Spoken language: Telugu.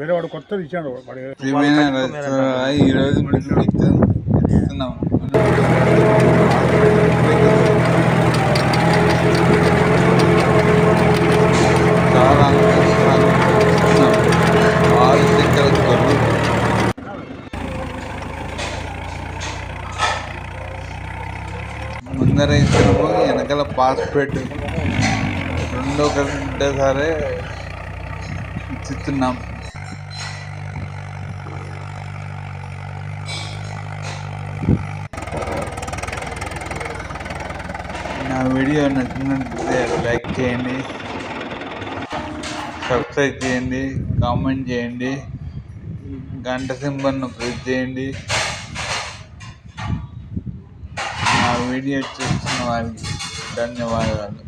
వేరే వాడు కొత్తది ఇచ్చాడు వాడు. ఈరోజు గొర్రెలు ముందర ఇస్తున్నాము వెనకాల పాస్పేట్ రెండో గంట సరే ఇస్తున్నాం నా వీడియో నచ్చినట్లయితే లైక్ చేయండి సబ్స్క్రైబ్ చేయండి కామెంట్ చేయండి గంట సింబల్ను ప్రెస్ చేయండి. నా వీడియో చూసిన వారికి ధన్యవాదాలు.